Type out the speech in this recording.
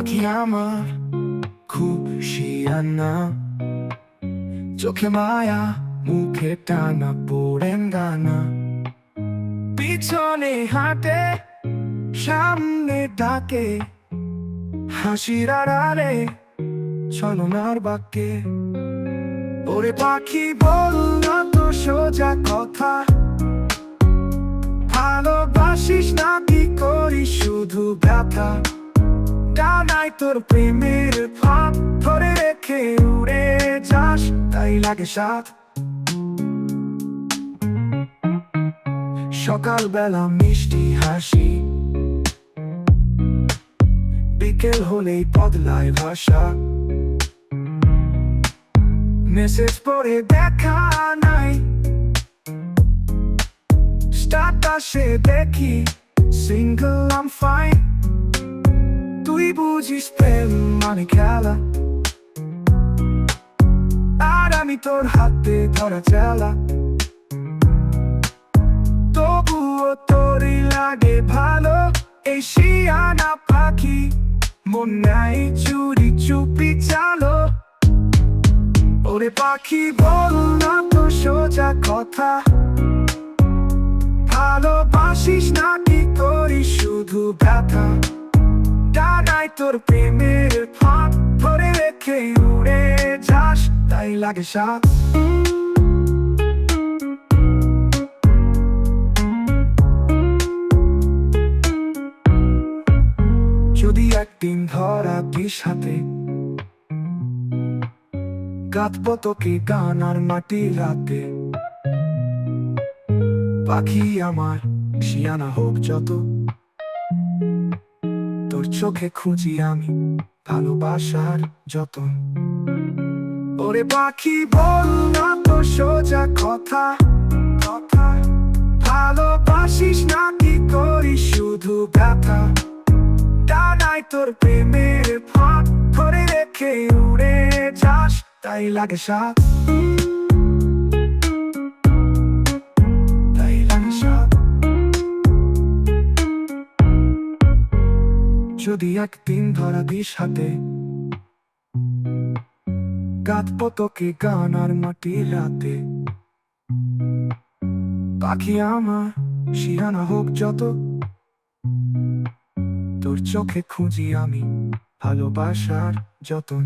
পাখি আমার খুব শিয়ানা। চোখে মায়া, মুখে টানা পড়েন গানা পিছনে হাঁটে, সামনে ডাকে। হাসির আড়ালে ছলনার বাক্যে। ওরে পাখি, বল না তো সোজা কথা। ভালোবাসিস না, কি করিস শুধু ব্যথা? ডানায় তোর প্রেমের ভাব ধরে রেখে উড়ে যাস, তাই লাগে সাথ। সকালবেলা মিষ্টি হাসি। বিকেল হলেই বদলায় ভাষা। মেসেজ পড়ে দেখা নাই। স্টাটাসে দেখি, সিঙ্গল আম ফাইন বুঝিস প্রেম মানে আর আমি তোর হাতে তবুও তোরই লাগে ভালো। পাখি, মন নাই চুপি চালো। ওরে পাখি, বল না সোজা কথা। ভালোবাসিস না কি করিস শুধু ব্যথা? তোর প্রেমের লাগে সাথ যদি একদিন ধরা দিস হাতে কাঁদবো তোকে গান আর মাটি রাতে। পাখি আমার শিয়ানা হোক যত তোর চোখে খুঁজি আমি ভালোবাসার যতন। ওরে পাখি, বল না তো সোজা কথা কথা। ভালোবাসিস না কি করিস শুধু ব্যথা? ডানায় তোর প্রেমের ফাঁক, ধরে রেখে উড়ে যাস, তাই লাগে সাথ। যদি একদিন ধরা দিস হাতে কাঁদব তোকে গান আর মাটি রাতে। পাখি আমার শিয়ানা হোক যত, তোর চোখে খুঁজি আমি ভালোবাসার যতন।